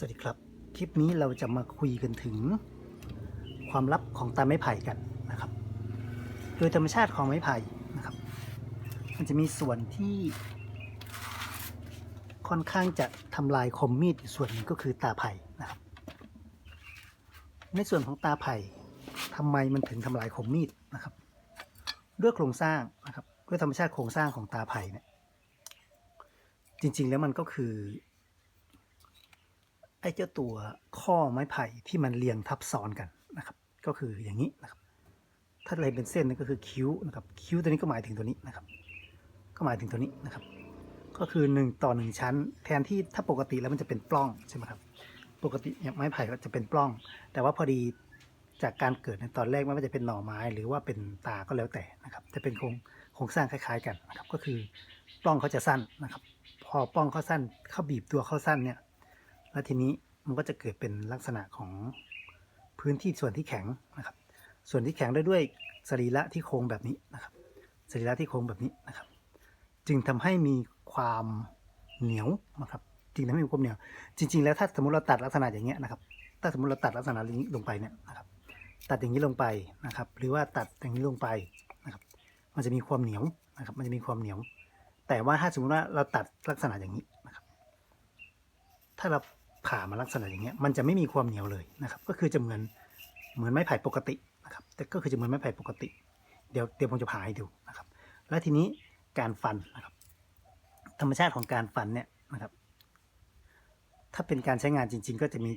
สวัสดีครับ คลิปนี้เราจะมาคุยกันถึง ความลับของตาไม้ไผ่กันนะครับ โดยธรรมชาติของไม้ไผ่นะครับ มันจะมีส่วนที่ ค่อนข้างจะทำลายคมมีดอยู่ส่วนหนึ่งก็คือตาไผ่นะครับ ในส่วนของตาไผ่ทำไมมันถึงทำลายคมมีดนะครับ ด้วยโครงสร้างนะครับ ด้วยธรรมชาติโครงสร้างของตาไผ่เนี่ยจริง ๆ แล้วมันก็คือ ไอ้เจ้าตัวข้อไม้ไผ่ที่มันเรียงทับซ้อนกันนะครับ ก็คืออย่างนี้นะครับ ถ้าอะไรเป็นเส้นนี่ก็คือคิ้วนะครับ คิ้วตัวนี้ก็หมายถึงตัวนี้นะครับ ก็หมายถึงตัวนี้นะครับ ก็คือหนึ่งต่อหนึ่งชั้น แทนที่ถ้าปกติแล้วมันจะเป็นปล้องใช่ไหมครับ ปกติเนี่ยไม้ไผ่ก็จะเป็นปล้อง แต่ว่าพอดีจากการเกิดในตอนแรกไม่ว่าจะเป็นหน่อไม้ หรือว่าเป็นตาก็แล้วแต่นะครับ จะเป็นโครงโครงสร้างคล้ายๆกันนะครับ ก็คือปล้องเขาจะสั้นนะครับ พอปล้องเขาสั้นเขาบีบตัวเขาสั้นเนี่ย แล้วทีนี้มันก็จะเกิดเป็นลักษณะของพื้นที่ส่วนที่แข็งนะครับ ส่วนที่แข็งได้ด้วยสรีระที่โค้งแบบนี้นะครับ สรีระที่โค้งแบบนี้นะครับ จึงทำให้มีความเหนียวนะครับจึงทำให้มีความเหนียว จริง ๆ แล้วถ้าสมมติเราตัดลักษณะอย่างเงี้ยนะครับ ถ้าสมมติเราตัดลักษณะอย่างนี้ลงไปเนี่ยนะครับ ตัดอย่างนี้ลงไปนะครับ หรือว่าตัดอย่างนี้ลงไปนะครับ มันจะมีความเหนียวนะครับ มันจะมีความเหนียว แต่ว่าถ้าสมมติว่าเราตัดลักษณะอย่างนี้นะครับ ถ้าเรา ผ่ามาลักษณะอย่างเงี้ยมันจะไม่มีความเหนียวเลยนะครับ ก็คือจะเหมือนเหมือนไม้ไผ่ปกตินะครับ แต่ก็คือจะเหมือนไม้ไผ่ปกติ เดี๋ยวเดี๋ยวผมจะผ่าให้ดูนะครับ แล้วทีนี้การฟันนะครับ ธรรมชาติของการฟันเนี่ยนะครับ ถ้าเป็นการใช้งานจริง ๆ ก็จะมี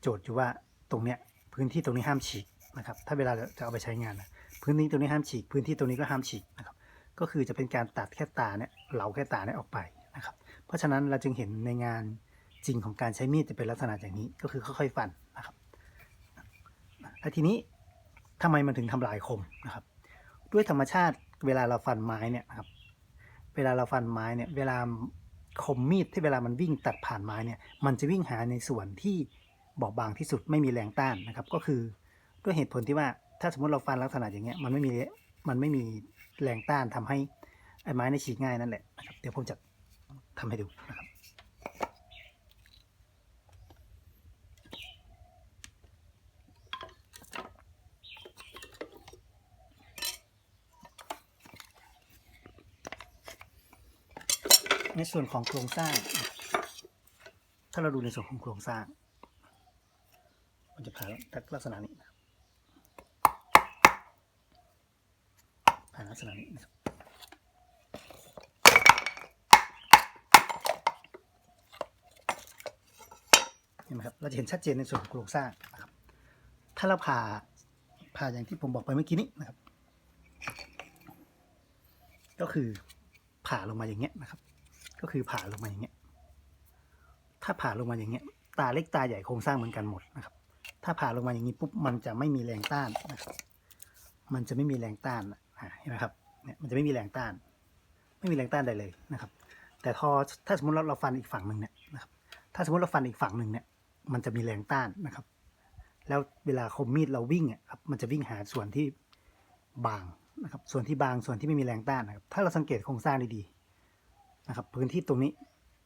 โจทย์อยู่ว่าตรงเนี้ยพื้นที่ตรงนี้ห้ามฉีกนะครับ ถ้าเวลาจะเอาไปใช้งานนะพื้นที่ตรงนี้ห้ามฉีก พื้นที่ตรงนี้ก็ห้ามฉีกนะครับ ก็คือจะเป็นการตัดแค่ตาเนี่ยเหลาแค่ตาเนี่ยออกไปนะครับ เพราะฉะนั้นเราจึงเห็นในงาน จริงของการใช้มีดจะเป็นลักษณะอย่างนี้ก็คือค่อยๆฟันนะครับและทีนี้ทำไมมันถึงทำลายคมนะครับ ด้วยธรรมชาติเวลาเราฟันไม้เนี่ยครับ เวลาเราฟันไม้เนี่ยเวลาคมมีดที่เวลามันวิ่งตัดผ่านไม้เนี่ยมันจะวิ่งหาในส่วนที่บอบบางที่สุดไม่มีแรงต้านนะครับ ก็คือด้วยเหตุผลที่ว่าถ้าสมมติเราฟันลักษณะอย่างเงี้ยมันไม่มีมันไม่มีแรงต้านทำให้ไอ้ไม้ในยฉีกง่ายนั่นแหละนะครับเดี๋ยวผมจะทำให้ดูนะครับ ในส่วนของโครงสร้าง ถ้าเราดูในส่วนของโครงสร้าง มันจะผ่านลักษณะนี้นะครับผ่านลักษณะนี้นะครับเห็นไหมครับ เราจะเห็นชัดเจนในส่วนของโครงสร้างนะครับ ถ้าเราผ่าผ่าอย่างที่ผมบอกไปเมื่อกี้นี้นะครับ ก็คือผ่าลงมาอย่างเงี้ยนะครับ ก็คือผ่าลงมาอย่างเงี้ย ถ้าผ่าลงมาอย่างเงี้ย ตาเล็กตาใหญ่โครงสร้างเหมือนกันหมดนะครับ ถ้าผ่าลงมาอย่างนี้ปุ๊บมันจะไม่มีแรงต้านนะครับ มันจะไม่มีแรงต้านเห็นไหมครับ เนี่ยมันจะไม่มีแรงต้าน ไม่มีแรงต้านใดเลยนะครับ แต่พอถ้าสมมติเราเราฟันอีกฝั่งหนึ่งเนี่ยนะครับ ถ้าสมมติเราฟันอีกฝั่งหนึ่งเนี่ย มันจะมีแรงต้านนะครับ แล้วเวลาคมมีดเราวิ่งอะครับ มันจะวิ่งหาส่วนที่บางนะครับ ส่วนที่บาง ส่วนที่ไม่มีแรงต้านนะครับ ถ้าเราสังเกตโครงสร้างดีๆ นะครับ พื้นที่ตรงนี้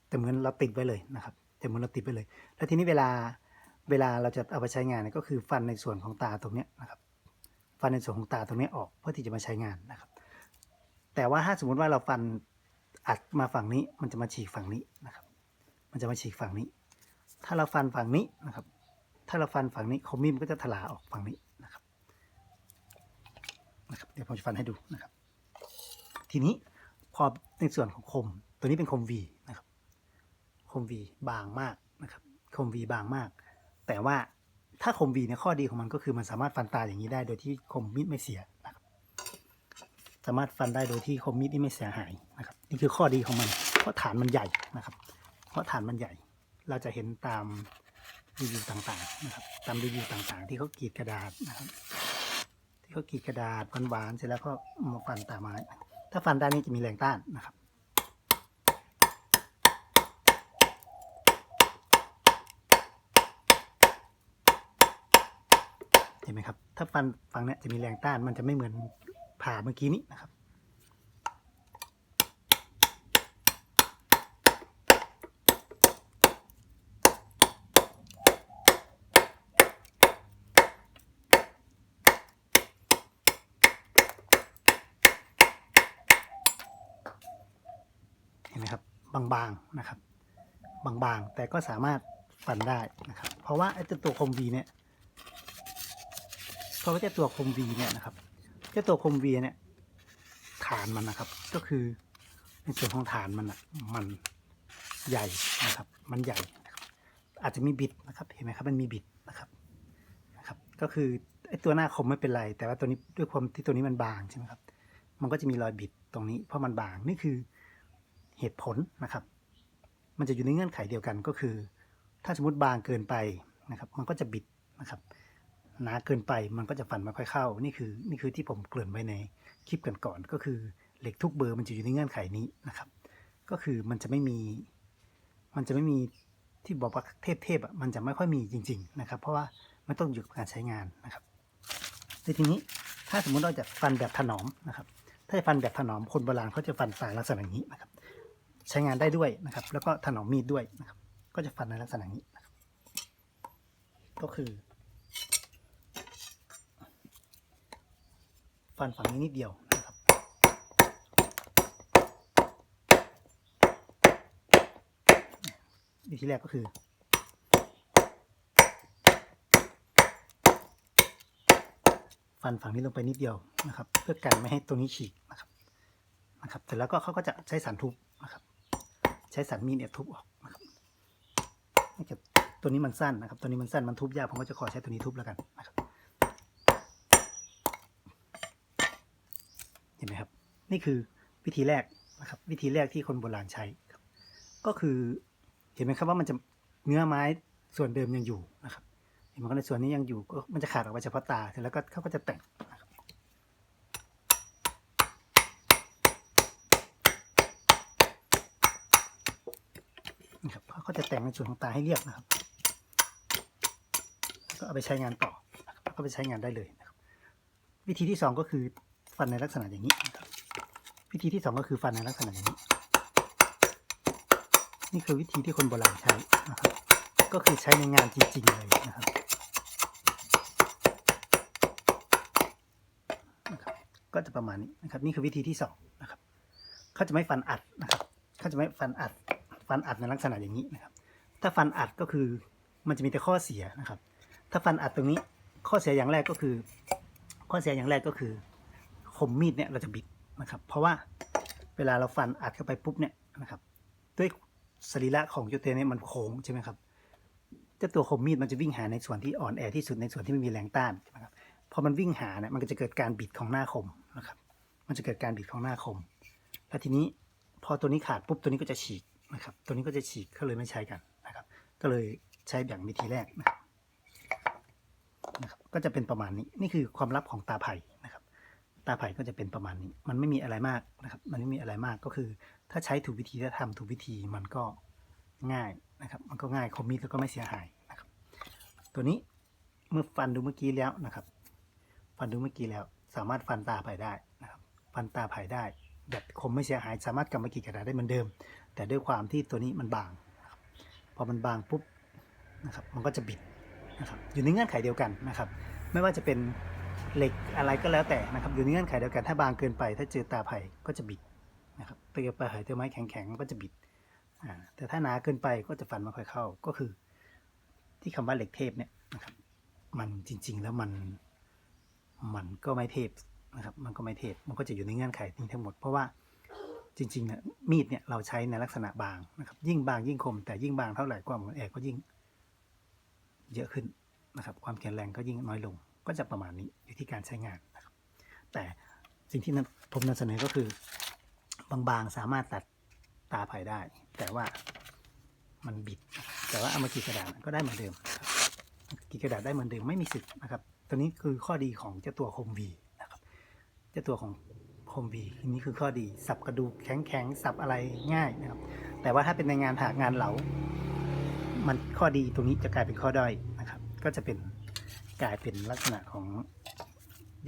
แต่เหมือนเราติดไว้เลยนะครับแต่เหมือนเราติดไว้เลย แล้วทีนี้เวลาเวลาเราจะเอาไปใช้งานก็คือฟันในส่วนของตาตรงนี้นะครับ ฟันในส่วนของตาตรงนี้ออกเพื่อที่จะมาใช้งานนะครับ แต่ว่าถ้าสมมุติว่าเราฟันอัดมาฝั่งนี้ มันจะมาฉีกฝั่งนี้นะครับ มันจะมาฉีกฝั่งนี้ ถ้าเราฟันฝั่งนี้นะครับ ถ้าเราฟันฝั่งนี้คมมีดมันก็จะถลาออกฝั่งนี้นะครับนะครับ เดี๋ยวผมจะฟันให้ดูนะครับ ทีนี้พอในส่วนของคม ตัวนี้เป็นคม V นะครับคม V บางมากนะครับคม V บางมาก แต่ว่าถ้าคม V เนี่ยข้อดีของมันก็คือมันสามารถฟันตาอย่างนี้ได้โดยที่คมมีดไม่เสียนะครับสามารถฟันได้โดยที่คมมีดนี่ไม่เสียหายนะครับนี่คือข้อดีของมัน เพราะฐานมันใหญ่นะครับ เพราะฐานมันใหญ่ เราจะเห็นตามรีวิวต่างๆนะครับตามรีวิวต่างๆ ที่เขากรีดกระดาษนะครับ ที่เขากรีดกระดาษหวานๆเสร็จแล้วก็มาฟันตาไม้ถ้าฟันได้นนี้จะมีแรงต้านนะครับ เห็นไหมครับ ถ้าฟันฟังเนี้ยจะมีแรงต้านมันจะไม่เหมือนผ่าเมื่อกี้นี้นะครับ เห็นไหมครับ บางๆนะครับ บางๆ แต่ก็สามารถฟันได้นะครับ เพราะว่าไอ้ตัวคมวีเนี่ย เพราะว่าเจ้าตัวคมวีเนี่ยนะครับเจ้าตัวคมวีเนี่ยฐานมันนะครับ ก็คือในส่วนของฐานมันอะมันใหญ่นะครับ มันใหญ่นะครับอาจจะมีบิดนะครับ เห็นไหมครับ มันมีบิดนะครับนะครับ ก็คือไอ้ตัวหน้าคมไม่เป็นไร แต่ว่าตัวนี้ด้วยความที่ตัวนี้มันบางใช่ไหมครับ มันก็จะมีรอยบิดตรงนี้ เพราะมันบางนี่คือเหตุผลนะครับ มันจะอยู่ในเงื่อนไขเดียวกันก็คือ ถ้าสมมติบางเกินไปนะครับ มันก็จะบิดนะครับ หนาเกินไปมันก็จะฟันไม่ค่อยเข้า นี่คือนี่คือที่ผมเกริ่นไว้ในคลิปกันก่อน ก็คือเหล็กทุกเบอร์มันจะอยู่ในเงื่อนไขนี้นะครับ ก็คือมันจะไม่มี มันจะไม่มีที่บอกว่าเทพเทพๆอะมันจะไม่ค่อยมีจริง ๆ นะครับ เพราะว่ามันต้องอยู่กับการใช้งานนะครับในทีนี้ถ้าสมมุติเราจะฟันแบบถนอมนะครับ ถ้าจะฟันแบบถนอมคนโบราณเขาจะฟันสายลักษณะอย่างนี้นะครับ ใช้งานได้ด้วยนะครับ แล้วก็ถนอมมีดด้วยนะครับ ก็จะฟันในลักษณะนี้ก็คือ ฟันฝั่งนี้นิดเดียวนะครับ วิธีแรกก็คือฟันฝั่งนี้ลงไปนิดเดียวนะครับ เพื่อกันไม่ให้ตรงนี้ฉีกนะครับนะครับ เสร็จแล้วก็เขาก็จะใช้สันทุบนะครับ ใช้สันมีดเนี่ยทุบออกนะครับเนื่องจากตัวนี้มันสั้นนะครับ ตัวนี้มันสั้นมันทุบยากผมก็จะขอใช้ตัวนี้ทุบแล้วกันนะครับ ห็นไหมครับ นี่คือวิธีแรกนะครับ วิธีแรกที่คนโบราณใช้ครับ ก็คือเห็นไหมครับว่ามันจะเนื้อไม้ส่วนเดิมยังอยู่นะครับเห็นไหมครับในส่วนนี้ยังอยู่ก็มันจะขาดออกไปเฉพาะตาเสร็จแล้วก็เขาก็จะแต่งนะครับเขาก็จะแต่งในส่วนของตาให้เรียบนะครับแล้วก็เอาไปใช้งานต่อแล้วก็ไปใช้งานได้เลยนะครับ วิธีที่สองก็คือ ฟันในลักษณะอย่างนี้นะครับวิธีที่สองก็คือฟันในลักษณะอย่างนี้ นี่คือวิธีที่คนโบราณใช้นะครับ ก็คือใช้ในงานจริงๆเลยนะครับนะครับก็จะประมาณนี้นะครับ นี่คือวิธีที่สองนะครับเขาจะไม่ฟันอัดนะครับเขาจะไม่ฟันอัด ฟันอัดในลักษณะอย่างนี้นะครับ ถ้าฟันอัดก็คือมันจะมีแต่ข้อเสียนะครับ ถ้าฟันอัดตรงนี้ข้อเสียอย่างแรกก็คือ ข้อเสียอย่างแรกก็คือ คมมีดเนี่ยเราจะบิดนะครับ เพราะว่าเวลาเราฟันอัดเข้าไปปุ๊บเนี่ยนะครับ ด้วยสรีระของยูเทเนี่ยมันโค้งใช่ไหมครับเจ้าตัวคมมีดมันจะวิ่งหาในส่วนที่อ่อนแอที่สุดในส่วนที่ไม่มีแรงต้านใช่ไหมครับพอมันวิ่งหาเนี่ยมันก็จะเกิดการบิดของหน้าคมนะครับ มันจะเกิดการบิดของหน้าคม แล้วทีนี้พอตัวนี้ขาดปุ๊บตัวนี้ก็จะฉีกนะครับ ตัวนี้ก็จะฉีกก็เลยไม่ใช้กันนะครับ ก็เลยใช้แบบวิธีแรกนะครับ ก็จะเป็นประมาณนี้ นี่คือความลับของตาไผ่ ตาไผ่ก็จะเป็นประมาณนี้ มันไม่มีอะไรมากนะครับ มันไม่มีอะไรมากก็คือ ถ้าใช้ถูกวิธีถ้าทำถูกวิธีมันก็ง่ายนะครับ มันก็ง่ายคมมีดแล้วก็ไม่เสียหายนะครับ ตัวนี้เมื่อฟันดูเมื่อกี้แล้วนะครับ ฟันดูเมื่อกี้แล้ว สามารถฟันตาไผ่ได้นะครับ ฟันตาไผ่ได้แบบคมไม่เสียหายสามารถกำมากีดกระดาษได้เหมือนเดิม แต่ด้วยความที่ตัวนี้มันบาง พอมันบางปุ๊บนะครับ มันก็จะบิดนะครับ อยู่ในเงื่อนไขเดียวกันนะครับ ไม่ว่าจะเป็น เหล็กอะไรก็แล้วแต่นะครับ อยู่ในเงื่อนไขเดียวกันถ้าบางเกินไป ถ้าเจอตาไผ่ก็จะบิดนะครับเตียปลาหายเตียไม้แข็งๆก็จะบิดแต่ถ้าหนาเกินไปก็จะฟันไม่ค่อยเข้าก็คือ ที่คำว่าเหล็กเทพเนี่ยนะครับมันจริง ๆ แล้วมันมันก็ไม่เทพนะครับ มันก็ไม่เทพมันก็จะอยู่ในเงื่อนไขนี้ทั้งหมด เพราะว่าจริงๆเนี่ยมีดเนี่ยเราใช้ในลักษณะบางนะครับ ยิ่งบางยิ่งคม แต่ยิ่งบางเท่าไหร่ความอ่อนแอก็ยิ่งเยอะขึ้นนะครับ ความแข็งแรงก็ยิ่งน้อยลง ก็จะประมาณนี้อยู่ที่การใช้งานนะครับ แต่สิ่งที่ผมนำเสนอก็คือบางๆสามารถตัดตาไผ่ได้ แต่ว่ามันบิด แต่ว่าเอามากีดกระดาษก็ได้เหมือนเดิมกีดกระดาษได้เหมือนเดิมไม่มีสึกนะครับตัวนี้คือข้อดีของเจ้าตัวคมวีนะครับเจ้าตัวของคมวีอันนี้คือข้อดีสับกระดูกแข็งๆสับอะไรง่ายนะครับ แต่ว่าถ้าเป็นในงานถากงานเหลา มันข้อดีตรงนี้จะกลายเป็นข้อด้อยนะครับ ก็จะเป็น กลายเป็นลักษณะของ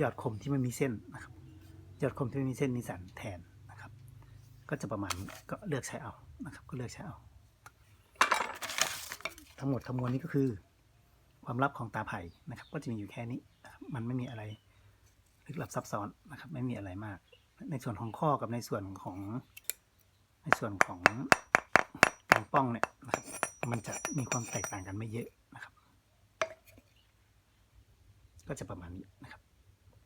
ยอดคมที่ไม่มีเส้นนะครับยอดคมที่ไม่มีเส้นมีสันแทนนะครับ ก็จะประมาณก็เลือกใช้เอานะครับ ก็เลือกใช้เอา ทั้งหมดทั้งมวลนี้ก็คือ ความลับของตาไผ่นะครับ ก็จะมีอยู่แค่นี้มันไม่มีอะไรลึกลับซับซ้อนนะครับ ไม่มีอะไรมาก ในส่วนของข้อกับในส่วนของในส่วนของการป้องเนี่ยนะครับมันจะมีความแตกต่างกันไม่เยอะ ก็จะประมาณนี้นะครับ